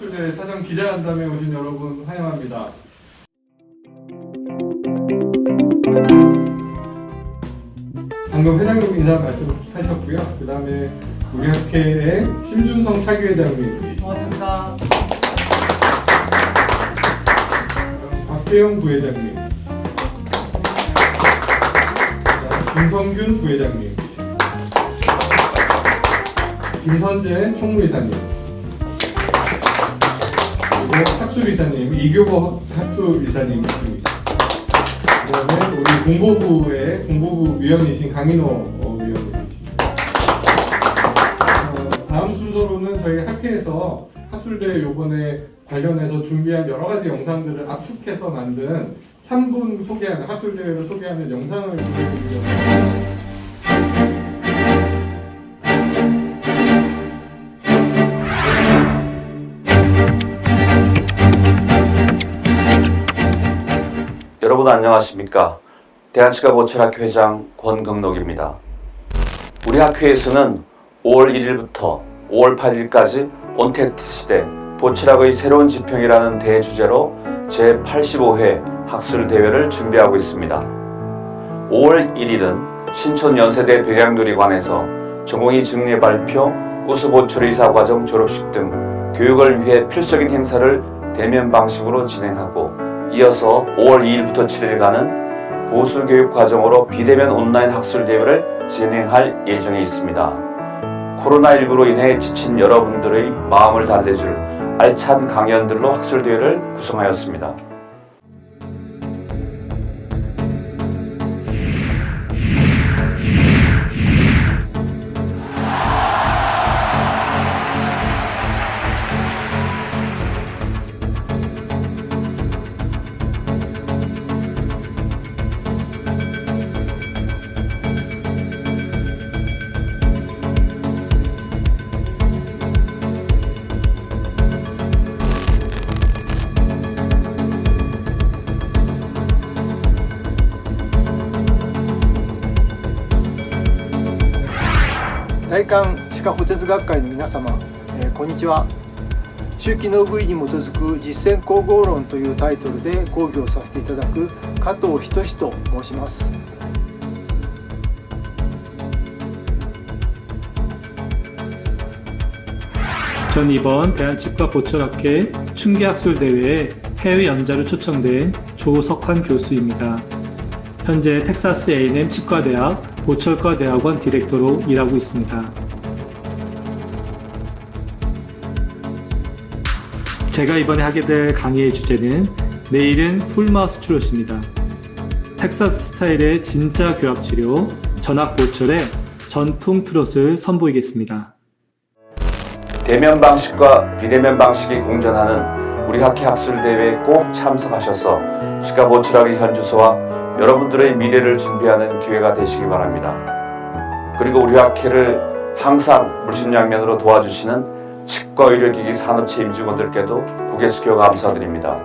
학술대 사전 기자간담회 오신 여러분 환영합니다. 방금 회장님 인사 말씀하셨고요. 그 다음에 우리 학회의 심준성 차기회장님. 고맙습니다. 박태영 부회장님, 김성균 부회장님, 김선재 총무이사님, 학술이사님 이교보 학술이사님 계십니다. 그다음에 우리 공보부의 공보부 위원이신 강인호 어, 위원님 계십니다. 어, 다음 순서로는 저희 학회에서 학술대 요번에 관련해서 준비한 여러 가지 영상들을 압축해서 만든 3분 소개하는 학술대회를 소개하는 영상을 보여드리려고 합니다. 여러분 안녕하십니까? 대한치과 보철학교 회장 권경록입니다. 우리 학회에서는 5월 1일부터 5월 8일까지 온택트 시대 보철학의 새로운 지평이라는 대주제로 제85회 학술대회를 준비하고 있습니다. 5월 1일은 신촌 연세대 백양놀이관에서 전공의 증례 발표, 우수보철 의사 과정 졸업식 등 교육을 위해 필적인 행사를 대면 방식으로 진행하고 이어서 5월 2일부터 7일간은 보수교육 과정으로 비대면 온라인 학술 대회를 진행할 예정에 있습니다. 코로나19로 인해 지친 여러분들의 마음을 달래줄 알찬 강연들로 학술 대회를 구성하였습니다. 大韓歯科補鉄学会の皆様、えーこんにちは周期の部位に基づく実践統合論というタイトルで講義をさせていただく加藤仁志と申します 전 이번 대한치과 보철학회 충기학술대회에 해외 연자로 초청된 조석환 교수입니다. 현재 텍사스 A&M 치과대학 보철과 대학원 디렉터로 일하고 있습니다. 제가 이번에 하게 될 강의의 주제는 내일은 풀마우스 트롯입니다. 텍사스 스타일의 진짜 교합 치료, 전학 보철의 전통 트롯을 선보이겠습니다. 대면 방식과 비대면 방식이 공존하는 우리 학회 학술 대회에 꼭 참석하셔서 치과 보철학의 현주소와 여러분들의 미래를 준비하는 기회가 되시기 바랍니다. 그리고 우리 학회를 항상 물심양면으로 도와주시는 치과의료기기 산업체 임직원들께도 고개 숙여 감사드립니다.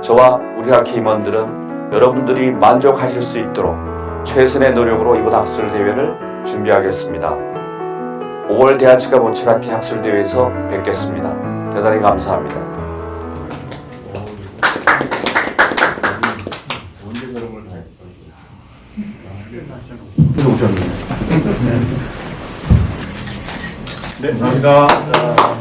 저와 우리 학회 임원들은 여러분들이 만족하실 수 있도록 최선의 노력으로 이번 학술 대회를 준비하겠습니다. 5월 대한치과 보철학회 학술대회에서 뵙겠습니다. 대단히 감사합니다. 오셨네. 네, 감사합니다.